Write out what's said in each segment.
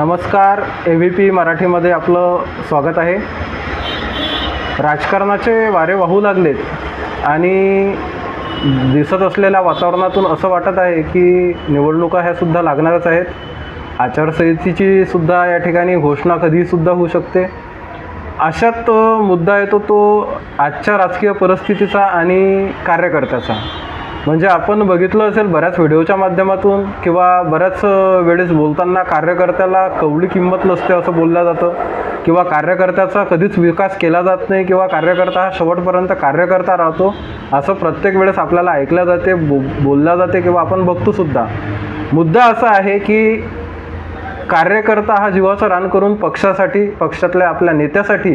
नमस्कार A V P मराठीमध्ये आपलं स्वागत आहे. राजकारणाचे वारे वाहू लागलेत आणि दिसत असलेल्या वातावरणातून असं वाटत आहे की निवडणुका ह्या सुद्धा लागणारच आहेत. आचारसंहितेची सुद्धा या ठिकाणी घोषणा कधीसुद्धा होऊ शकते. अशात मुद्दा येतो तो आजच्या राजकीय परिस्थितीचा आणि कार्यकर्त्याचा. म्हणजे आपण बघितलं असेल बऱ्याच व्हिडिओच्या माध्यमातून किंवा बऱ्याच वेळेस बोलताना कार्यकर्त्याला कवडी किंमत नसते असं बोललं जातं. किंवा कार्यकर्त्याचा कधीच विकास केला जात नाही किंवा कार्यकर्ता हा शेवटपर्यंत कार्यकर्ता राहतो असं प्रत्येक वेळेस आपल्याला ऐकल्या जाते बो बोलल्या जाते किंवा आपण बघतोसुद्धा मुद्दा असा आहे की कार्यकर्ता हा जीवाचं रान करून पक्षासाठी पक्षातल्या आपल्या नेत्यासाठी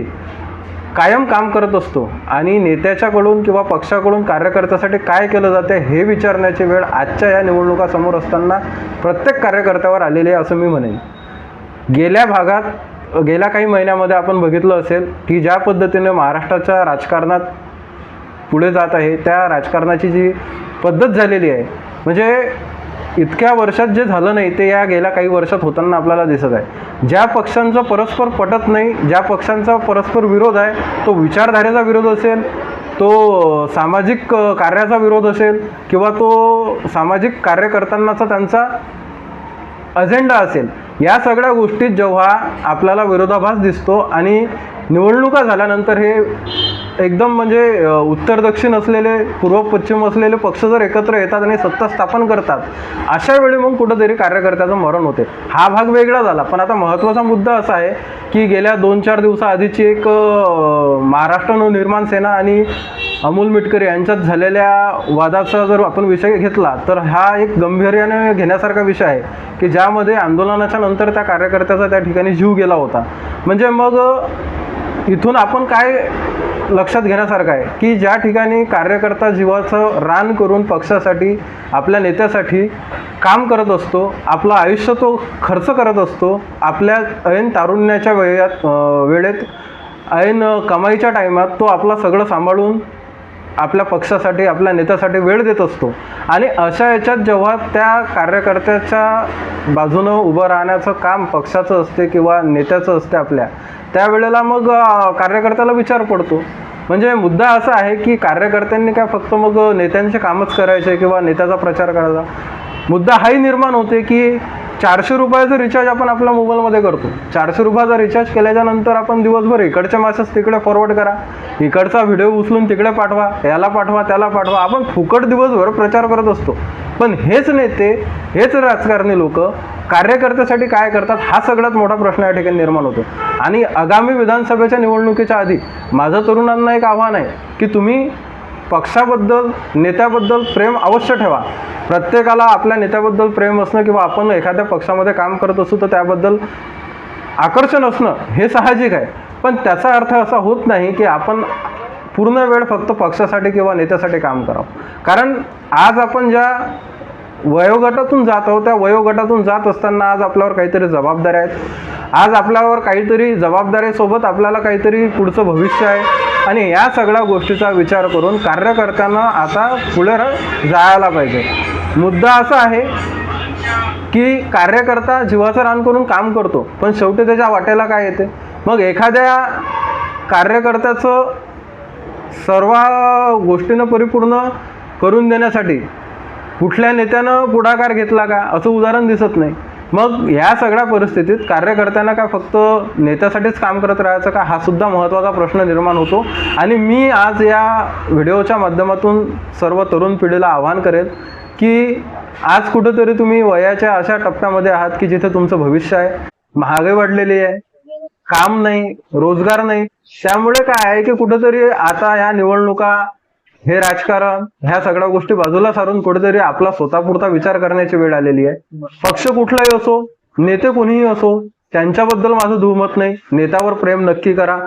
कायम काम करत असतो. आणि नेत्याच्याकडून किंवा पक्षाकडून कार्यकर्त्यासाठी काय केलं जाते हे विचारण्याची वेळ आजच्या या निवडणुकासमोर असताना प्रत्येक कार्यकर्त्यावर आलेली आहे असं मी म्हणेन. गेल्या भागात गेल्या काही महिन्यामध्ये आपण बघितलं असेल की ज्या पद्धतीने महाराष्ट्राच्या राजकारणात पुढे जात आहे त्या राजकारणाची जी पद्धत झालेली आहे म्हणजे इतक्या वर्षात जे झालं नाही ते या गेल्या काही वर्षात होताना आपल्याला दिसत आहे. ज्या पक्षांचं परस्पर पटत नाही ज्या पक्षांचा परस्पर विरोध आहे तो विचारधारेचा विरोध असेल तो सामाजिक कार्याचा विरोध असेल किंवा तो सामाजिक कार्य करतानाचा त्यांचा अजेंडा असेल या सगळ्या गोष्टीत जेव्हा आपल्याला विरोधाभास दिसतो आणि निवडणुका झाल्यानंतर हे एकदम म्हणजे उत्तर दक्षिण असलेले पूर्व पश्चिम असलेले पक्ष जर एकत्र येतात आणि सत्ता स्थापन करतात अशा वेळी मग कुठंतरी कार्यकर्त्याचं मरण होते. हा भाग वेगळा झाला. पण आता महत्त्वाचा मुद्दा असा आहे की गेल्या दोन चार दिवसाआधीची एक महाराष्ट्र नवनिर्माण सेना आणि अमोल मिटकरी यांच्यात झालेल्या वादाचा जर आपण विषय घेतला तर हा एक गंभीर्याने घेण्यासारखा विषय आहे की ज्यामध्ये आंदोलनाच्या नंतर त्या कार्यकर्त्याचा त्या ठिकाणी जीव गेला होता. म्हणजे मग इथून आपण काय लक्षात घेण्यासारखं आहे की ज्या ठिकाणी कार्यकर्ता जीवाचं रान करून पक्षासाठी आपल्या नेत्यासाठी काम करत असतो आपलं आयुष्य तो खर्च करत असतो आपल्या ऐन तारुण्याच्या वेळात वेळेत ऐन कमाईच्या टायमात तो आपला सगळं सांभाळून आपल्या पक्षासाठी आपल्या नेत्यासाठी वेळ देत असतो. आणि अशा याच्यात जेव्हा त्या कार्यकर्त्याच्या बाजूनं उभं राहण्याचं काम पक्षाचं असते किंवा नेत्याचं असते आपल्या त्यावेळेला मग कार्यकर्त्याला विचार पडतो. म्हणजे मुद्दा असा आहे की कार्यकर्त्यांनी काय फक्त मग नेत्यांचे कामच करायचे किंवा नेत्याचा प्रचार करायचा. मुद्दा हाही निर्माण होते की चारशे रुपयाचं रिचार्ज आपण आपल्या मोबाईलमध्ये करतो. चारशे रुपयाचा रिचार्ज केल्याच्यानंतर आपण दिवसभर इकडचे मॅसेज तिकडे फॉरवर्ड करा. इकडचा व्हिडिओ उचलून तिकडे पाठवा याला पाठवा त्याला पाठवा. आपण फुकट दिवसभर प्रचार करत असतो. पण हेच नेते हेच राजकारणी लोक कार्यकर्त्यासाठी काय करतात हा सगळ्यात मोठा प्रश्न या ठिकाणी निर्माण होतो. आणि आगामी विधानसभेच्या निवडणुकीच्या आधी माझं तरुणांना एक आव्हान आहे की तुम्ही पक्षाबद्दल नेत्याबद्दल प्रेम अवश्य ठेवा. प्रत्येकाला आपल्या नेत्याबद्दल प्रेम असणं किंवा आपण एखाद्या पक्षामध्ये काम करत असू तर त्याबद्दल आकर्षण असणं हे साहजिक आहे. पण त्याचा अर्थ असा होत नाही की आपण पूर्ण वेळ फक्त पक्षासाठी किंवा नेत्यासाठी काम करावं. कारण आज आपण ज्या वयोगटातून जात आहोत त्या वयोगटातून जात असताना आज आपल्यावर काहीतरी जबाबदाऱ्या आहेत. आज आपल्यावर काहीतरी जबाबदारीसोबत आपल्याला काहीतरी पुढचं भविष्य आहे. आणि या सगळ्या गोष्टीचा विचार करून कार्यकर्त्यांना आता पुढे जायला पाहिजे. मुद्दा असा आहे की कार्यकर्ता जीवाचं रान करून काम करतो पण शेवटी त्याच्या वाटेला काय येते? मग एखाद्या कार्यकर्त्याचं सर्व गोष्टीनं परिपूर्ण करून देण्यासाठी कुठल्या नेत्यानं पुढाकार घेतला का? असं उदाहरण दिसत नाही. मग या सगळ्या परिस्थितीत कार्यकर्त्यांना काय फक्त नेत्यासाठीच काम करत राहायचं का? हा सुद्धा महत्त्वाचा प्रश्न निर्माण होतो. आणि मी आज या व्हिडिओच्या माध्यमातून सर्व तरुण पिढीला आवाहन करेल की आज कुठंतरी तुम्ही वयाच्या अशा टप्प्यामध्ये आहात की जिथे तुमचं भविष्य आहे. महागाई वाढलेली आहे. काम नाही रोजगार नाही. त्यामुळे काय आहे की कुठंतरी आता ह्या निवडणुका हे राजकारण ह्या सगळ्या गोष्टी बाजूला सारून कुठेतरी आपला स्वतःपुरता विचार करण्याची वेळ आलेली आहे. पक्ष कुठलाही असो नेते कोणीही असो त्यांच्याबद्दल माझं दुमत नाही. नेत्यावर प्रेम नक्की करा.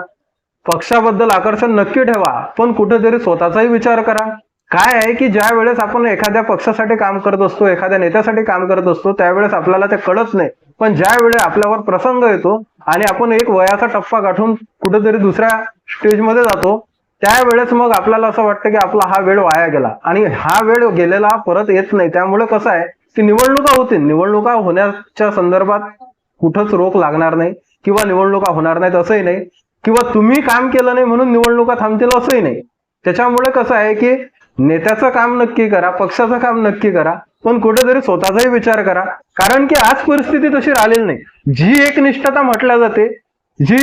पक्षाबद्दल आकर्षण नक्की ठेवा. पण कुठेतरी स्वतःचाही विचार करा. काय आहे की ज्या वेळेस आपण एखाद्या पक्षासाठी काम करत असतो एखाद्या नेत्यासाठी काम करत असतो त्यावेळेस आपल्याला ते कळत नाही. पण ज्या वेळेस आपल्यावर प्रसंग येतो आणि आपण एक वयाचा टप्पा गाठून कुठेतरी दुसऱ्या स्टेजमध्ये जातो त्यावेळेस मग आपल्याला असं वाटतं की आपला हा वेळ वाया गेला. आणि हा वेळ गेलेला परत येत नाही. त्यामुळे कसं आहे की निवडणुका होतील. निवडणुका होण्याच्या संदर्भात कुठंच रोख लागणार नाही किंवा निवडणुका होणार नाहीत असंही नाही किंवा तुम्ही काम केलं नाही म्हणून निवडणुका थांबतील असंही नाही. त्याच्यामुळे कसं आहे की नेत्याचं काम नक्की करा पक्षाचं काम नक्की करा पण कुठेतरी स्वतःचाही विचार करा. कारण की आज परिस्थिती तशी राहिलेली नाही. जी एक निष्ठता म्हटल्या जाते जी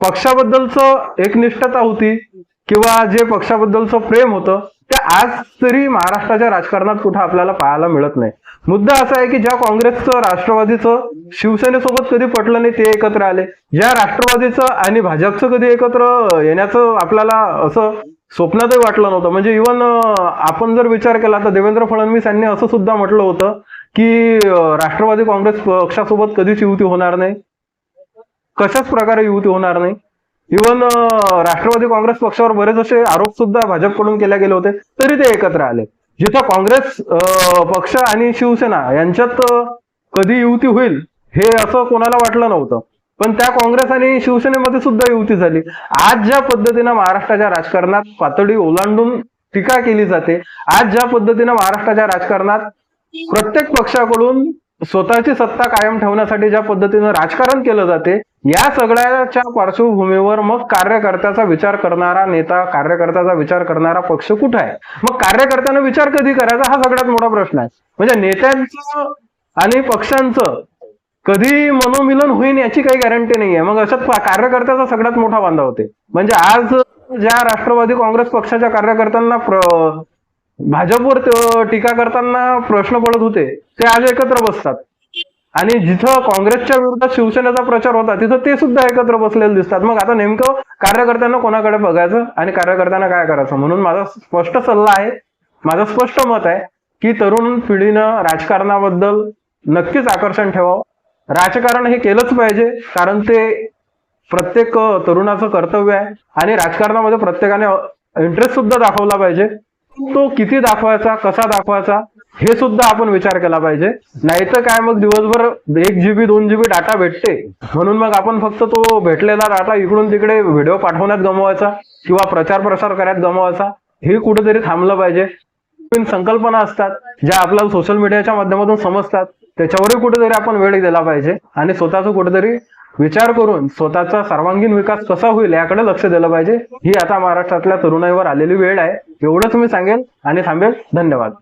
पक्षाबद्दलचं एकनिष्ठता होती किंवा जे पक्षाबद्दलचं प्रेम होतं ते आज तरी महाराष्ट्राच्या राजकारणात कुठं आपल्याला पाहायला मिळत नाही. मुद्दा असा आहे की ज्या काँग्रेसचं राष्ट्रवादीचं शिवसेनेसोबत कधी पटलं नाही ते एकत्र आले. ज्या राष्ट्रवादीचं आणि भाजपचं कधी एकत्र येण्याचं आपल्याला असं स्वप्नातही वाटलं नव्हतं. म्हणजे इवन आपण जर विचार केला तर देवेंद्र फडणवीस यांनी असं सुद्धा म्हटलं होतं की राष्ट्रवादी काँग्रेस पक्षासोबत कधीच युती होणार नाही. कशाच प्रकारे युती होणार नाही? इवन राष्ट्रवादी काँग्रेस पक्षावर बरेच असे आरोप सुद्धा भाजपकडून केले गेले होते तरी ते एकत्र आले. जिथं काँग्रेस पक्ष आणि शिवसेना यांच्यात कधी युती होईल हे असं कोणाला वाटलं नव्हतं. पण त्या काँग्रेस आणि शिवसेनेमध्ये सुद्धा युती झाली. आज ज्या पद्धतीनं महाराष्ट्राच्या राजकारणात पातळी ओलांडून टीका केली जाते आज ज्या पद्धतीनं महाराष्ट्राच्या राजकारणात प्रत्येक पक्षाकडून स्वतःची सत्ता कायम ठेवण्यासाठी ज्या पद्धतीनं राजकारण केलं जाते या सगळ्याच्या पार्श्वभूमीवर मग कार्यकर्त्याचा विचार करणारा नेता कार्यकर्त्याचा विचार करणारा पक्ष कुठं आहे? मग कार्यकर्त्यानं विचार कधी करायचा? हा सगळ्यात मोठा प्रश्न आहे. म्हणजे नेत्यांचं आणि पक्षांचं कधी मनोमिलन होईल याची काही गॅरंटी नाहीये. मग अशात कार्यकर्त्याचा सगळ्यात मोठा बांधा होते. म्हणजे आज ज्या राष्ट्रवादी काँग्रेस पक्षाच्या कार्यकर्त्यांना भाजपवर टीका करताना प्रश्न पडत होते ते आज एकत्र बसतात. आणि जिथं काँग्रेसच्या विरोधात शिवसेनेचा प्रचार होता तिथं ते सुद्धा एकत्र बसलेले दिसतात. मग आता नेमकं कार्यकर्त्यांना कोणाकडे बघायचं आणि कार्यकर्त्यांना काय करायचं? म्हणून माझा स्पष्ट सल्ला आहे माझं स्पष्ट मत आहे की तरुण पिढीनं राजकारणाबद्दल नक्कीच आकर्षण ठेवावं. राजकारण हे केलंच पाहिजे कारण ते प्रत्येक तरुणाचं कर्तव्य आहे आणि राजकारणामध्ये प्रत्येकाने इंटरेस्ट सुद्धा दाखवला पाहिजे. तो किती दाखवायचा कसा दाखवायचा हे सुद्धा आपण विचार केला पाहिजे. नाहीतर काय मग दिवसभर एक जीबी दोन जीबी डाटा भेटते. म्हणून मग आपण फक्त तो भेटलेला डाटा इकडून तिकडे व्हिडिओ पाठवण्यात गमवायचा किंवा प्रचार प्रसार करण्यात गमवायचा. हे कुठेतरी थांबलं पाहिजे. संकल्पना असतात ज्या आपल्याला सोशल मीडियाच्या माध्यमातून समजतात त्याच्यावरही कुठेतरी आपण वेळ दिला पाहिजे. आणि स्वतःचा कुठेतरी विचार करून स्वतःचा सर्वांगीण विकास कसा होईल याकडे लक्ष दिलं पाहिजे. ही आता महाराष्ट्रातल्या तरुणाईवर आलेली वेळ आहे. एवढंच मी सांगेल आणि थांबेल. धन्यवाद.